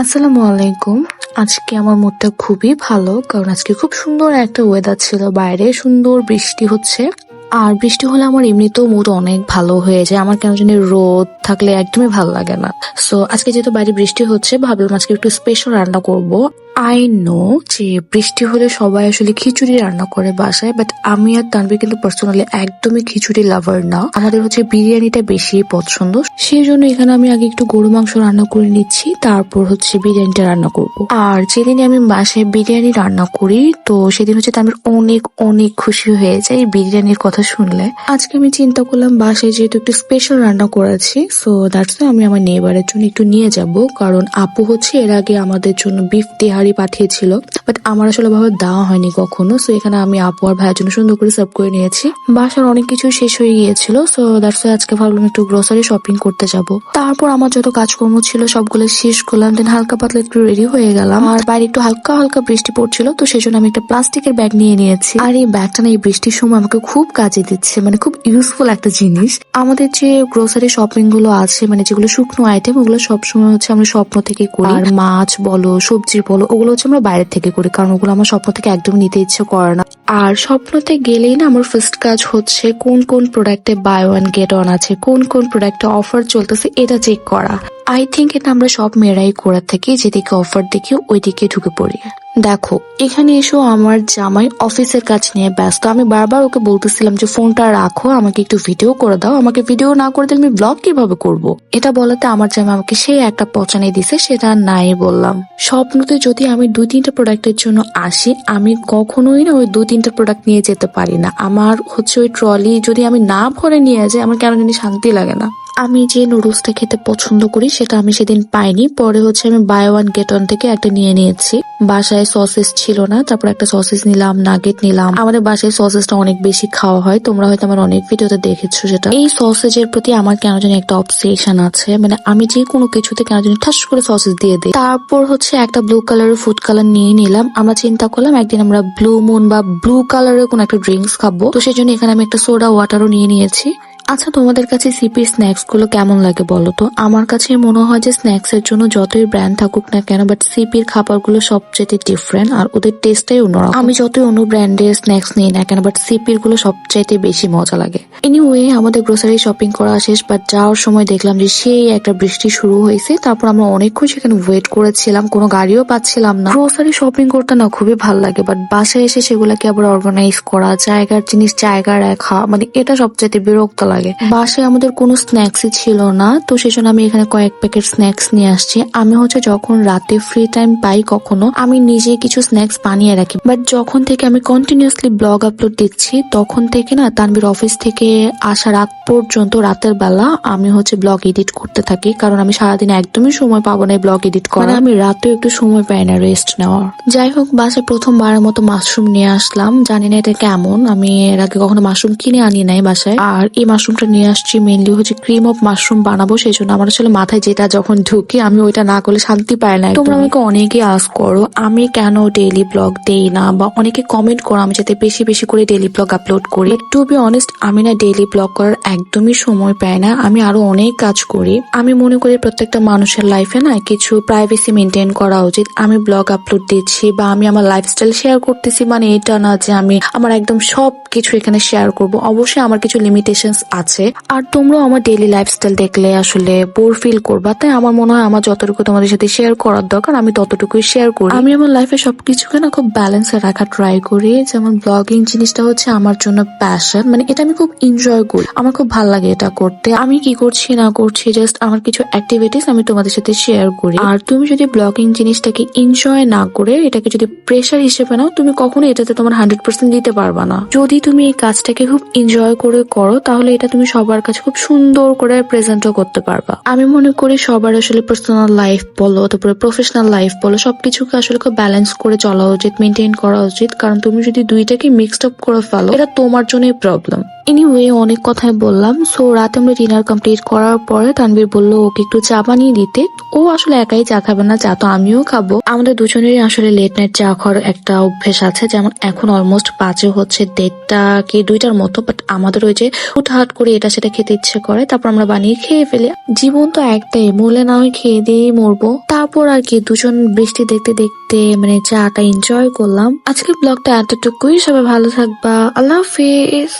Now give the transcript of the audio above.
আসসালামু আলাইকুম। আজকে আমার মুডটা খুবই ভালো, কারণ আজকে খুব সুন্দর একটা ওয়েদার ছিল। বাইরে সুন্দর বৃষ্টি হচ্ছে। আর বৃষ্টি হলে আমার এমনিতেও মুড অনেক ভালো হয়ে যায়। আমার কেন জানি রোদ থাকলে একদমই ভালো লাগে না। সো আজকে যেহেতু বাইরে বৃষ্টি হচ্ছে, ভাবলাম আজকে একটু স্পেশাল রান্না করব। আই নো যে বৃষ্টি হলে সবাই আসলে খিচুড়ি রান্না করে বাসায় বাট আমি আর তানভীর কিন্তু পার্সোনালি একদমই খিচুড়ি লাভার না। আমাদের হচ্ছে বিরিয়ানিটা বেশি পছন্দ। সেই জন্য এখানে আমি আগে একটু গরু মাংস রান্না করে নিচ্ছি, তারপর হচ্ছে বিরিয়ানিটা রান্না করব। আর যেদিন আমি বাসায় বিরিয়ানি রান্না করি, তো সেদিন হচ্ছে তানভীর অনেক অনেক খুশি হয়ে যায়। বিরিয়ানির কথা শুনলে, আজকে আমি চিন্তা করলাম বাসায় যেহেতু একটু স্পেশাল রান্না করেছি সো দ্যাটস আমি আমার নেবারের জন্য একটু নিয়ে যাব। কারণ আপু হচ্ছে এর আগে আমাদের জন্য বিফ তেহারি পাঠিয়েছিল বাট আমার আসলে ভাবে দেওয়া হয়নি কখনো সো এখানে আমি আপু আর ভাইয়ের জন্য সুন্দর করে সার্ভ করে নিয়েছি। বাসার অনেক কিছু শেষ হয়ে গিয়েছিল সো দ্যাটস আজকে ভাবলাম একটু গ্রোসারি শপিং করতে যাব। তারপর আমার যত কাজকর্ম ছিল সবগুলো শেষ করলাম দেন হালকা পাতলা একটু রেডি হয়ে গেলাম। আর বাইরে একটু হালকা হালকা বৃষ্টি পড়ছিল, তো সেজন্য আমি একটা প্লাস্টিকের ব্যাগ নিয়ে নিয়েছি। আর এই ব্যাগটা না এই বৃষ্টির সময় আমাকে খুব কাজে দিচ্ছে মানে খুব ইউজফুল একটা জিনিস। আমাদের যে গ্রোসারি শপিংগুলো আছে মানে যেগুলো শুকনো আইটেম ওগুলো সবসময় হচ্ছে আমরা স্বপ্ন থেকে করি। আর মাছ বলো, সবজি বলো, ওগুলো হচ্ছে আমরা বাইরে থেকে করি, কারণ ওগুলো আমার স্বপ্ন থেকে একদম নিতে ইচ্ছে করে না। আর স্বপ্নতে গেলেই না আমার ফার্স্ট কাজ হচ্ছে কোন কোন প্রোডাক্টে বাই ওয়ান গেট অন আছে, কোন কোন প্রোডাক্টে অফার চলতেছে এটা চেক করা। আই থিঙ্ক এটা আমরা সব মেয়েরাই করে থাকি যেদিকে অফার দেখি ওইদিকে ঢুকে পড়ি। দেখো, এখানে এসো আমার জামাই অফিসের কাজ নিয়ে ব্যস্ত। আমি বারবার ওকে বলতেছিলাম যে, ফোনটা রাখো, আমাকে একটু ভিডিও করে দাও। আমাকে ভিডিও না করে দিলে আমি ব্লগ কীভাবে করব। এটা বলাতে আমার জামাই আমাকে সেই একটা পচানি দিছে, সেটা নাই বললাম। স্বপ্নতে যদি আমি দুই তিনটা প্রোডাক্টের জন্য আসি, আমি কখনোই না ওই দুই তিনটা প্রোডাক্ট নিয়ে যেতে পারি না। আমার হচ্ছে ওই ট্রলি যদি আমি না ভরে নিয়ে যাই, আমার কেন জানি শান্তি লাগে না। আমি যে নুডলসটা খেতে পছন্দ করি, সেটা আমি সেদিন পাইনি। পরে হচ্ছে আমি বাই ওয়ান গেট ওয়ান থেকে একটা নিয়ে নিয়েছি। বাসায় সসেস ছিল না, তারপর একটা সসেস নিলাম নাগেট নিলাম। আমাদের বাসায় সসেসটা অনেক বেশি খাওয়া হয়, তোমরা হয়তো আমার অনেক ভিডিওতে দেখেছ সেটা। এই সসেজের প্রতি আমার কেন জানি একটা অবসেশন আছে মানে আমি যে কোনো কিছুতে কেন জানি ঠাস করে সসেস দিয়ে দিই। তারপর হচ্ছে একটা ব্লু কালারের ফুড কালার নিয়ে নিলাম। আমরা চিন্তা করলাম, একদিন আমরা ব্লু মুন বা ব্লু কালারের কোনো একটা ড্রিঙ্কস খাব। তো সেই জন্য এখানে আমি একটা সোডা ওয়াটারও নিয়ে নিয়েছি। আচ্ছা তোমাদের কাছে সিপির স্ন্যাক্সগুলো কেমন লাগে বলো তো? আমার কাছে মনে হয় যে স্ন্যাক্স এর জন্য যতই ব্র্যান্ড থাকুক না কেন বাট সিপির খাবারগুলো সবচেয়ে ডিফারেন্ট আর ওদের টেস্টটাই অন্যরকম। আমি যতই অন্য ব্র্যান্ডের স্ন্যাক্স নিই না কেন বাট সিপিরগুলো সবচাইতে বেশি মজা লাগে। এনিওয়ে আমাদের গ্রোসারি শপিং করা শেষ বাট যাওয়ার সময় দেখলাম যে সেই একটা বৃষ্টি শুরু হয়েছে, তারপর আমরা অনেকক্ষণ সেখানে ওয়েট করেছিলাম, কোনো গাড়িও পাচ্ছিলাম না। গ্রোসারি শপিং করতে না খুবই ভালো লাগে বাট বাসায় এসে সেগুলোকে আবার অর্গানাইজ করা, জায়গার জিনিস জায়গা রাখা মানে এটা সবচাইতে বিরক্ত লাগে। বাসায় আমাদের কোনো স্ন্যাক্সই ছিল না, তো সেজন্য আমি এখানে কয়েক প্যাকেট স্ন্যাক্স নিয়ে আসছি। আমি হচ্ছে যখন রাতে ফ্রি টাইম পাই কখনো, আমি নিজে কিছু স্ন্যাক্স বানিয়ে রাখি। বাট যখন থেকে আমি কন্টিনিউসলি ব্লগ আপলোড দিচ্ছি তখন থেকে না তানবির অফিস থেকে আসা রাত পর্যন্ত রাতের বেলা আমি হচ্ছে ব্লগ এডিট করতে থাকি। কারণ আমি সারাদিন একদমই সময় পাবো না ব্লগ এডিট করা আমি রাতেও একটু সময় পাই না রেস্ট নেওয়ার। যাই হোক, বাসায় প্রথমবারের মতো মাশরুম নিয়ে আসলাম। জানি না এটা কেমন। আমি এর আগে কখনো মাশরুম কিনে আনি নাই বাসায়। আর এই মাশরুমটা নিয়ে আসছি মেনলি হচ্ছে ক্রিম অফ মাশরুম বানাবো সেই জন্য আমার আসলে মাথায় যেটা যখন ঢুকে আমি ওইটা না করলে শান্তি পাই না তোমরা আমাকে অনেকে আস করো আমি কেন ডেইলি ব্লগ দেই না? বা অনেকে কমেন্ট করো আমি যাতে বেশি বেশি করে ডেইলি ব্লগ আপলোড করি। টু বি অনেস্ট আমি না ডেইলি ব্লগ করার একদমই সময় পাই না। আমি আরও অনেক কাজ করি। আমি মনে করি প্রত্যেকটা মানুষের লাইফে না কিছু প্রাইভেসি মেনটেন করা উচিত। আমি ব্লগ আপলোড দিচ্ছি বা আমি আমার লাইফস্টাইল শেয়ার করতেছি মানে এটা না যে আমি আমার একদম সব কিছু এখানে শেয়ার করব। অবশ্যই আমার কিছু লিমিটেশনস আছে। আর তোমরাও আমার ডেইলি লাইফস্টাইল দেখলে আসলে বোর ফিল করবা। তাই আমার মনে হয় আমার যতটুকু তোমাদের সাথে শেয়ার করার দরকার, আমি ততটুকুই শেয়ার করি। আমি আমার লাইফে সবকিছুকে না খুব ব্যালেন্সে রাখা ট্রাই করি। যেমন ব্লগিং জিনিসটা হচ্ছে আমার জন্য প্যাশন মানে এটা আমি খুব এনজয় করি। আমার খুব ভালো লাগে এটা করতে। আমি কি করছি, না করছি জাস্ট আমার কিছু অ্যাক্টিভিটিস আমি তোমাদের সাথে শেয়ার করি। আর তুমি যদি ব্লগিং জিনিসটাকে এনজয় না করে, এটাকে যদি প্রেশার হিসেবে নাও, তুমি কখনো এটাতে তোমার হান্ড্রেড পার্সেন্ট দিতে পারবা না। যদি তুমি এই কাজটাকে খুব এনজয় করে করো, তাহলে এটা তুমি সবার কাছে খুব সুন্দর করে প্রেজেন্টও করতে পারবা। আমি মনে করি সবার আসলে পার্সোনাল লাইফ বলো, তারপরে প্রফেশনাল লাইফ বলো, সবকিছুকে আসলে খুব ব্যালেন্স করে চলা উচিত মেনটেন করা উচিত। কারণ তুমি যদি দুইটাকে মিক্সড আপ করে ফেলো, এটা তোমার জন্যই প্রবলেম এনিওয়ে অনেক কথাই বললাম। সো রাতে আমরা ডিনার কমপ্লিট করার পরে তানবীর বলল, ওকে একটু চা বানিয়ে দিতে। ও আসলে একাই চা খাবে না, চা তো আমিও খাব। আমাদের দুজনেরই আসলে লেট নাইট চা খাওয়ার একটা অভ্যেস আছে, যেমন এখন অলমোস্ট পাঁচে হচ্ছে দেড়টা কি দুইটার মতো বাট আমাদের ওই যে হুটহাট করে এটা সেটা খেতে ইচ্ছে করে, তারপর আমরা বানিয়ে খেয়ে ফেলি। জীবন তো একটাই মরলে না হয় খেয়ে দিয়েই মরবো। তারপর আর কি, দুজন বৃষ্টি দেখতে দেখতে মানে চাটা এনজয় করলাম। আজকের ব্লগটা এতটুকুই, সবাই ভালো থাকবা, আল্লাহ হাফিজ।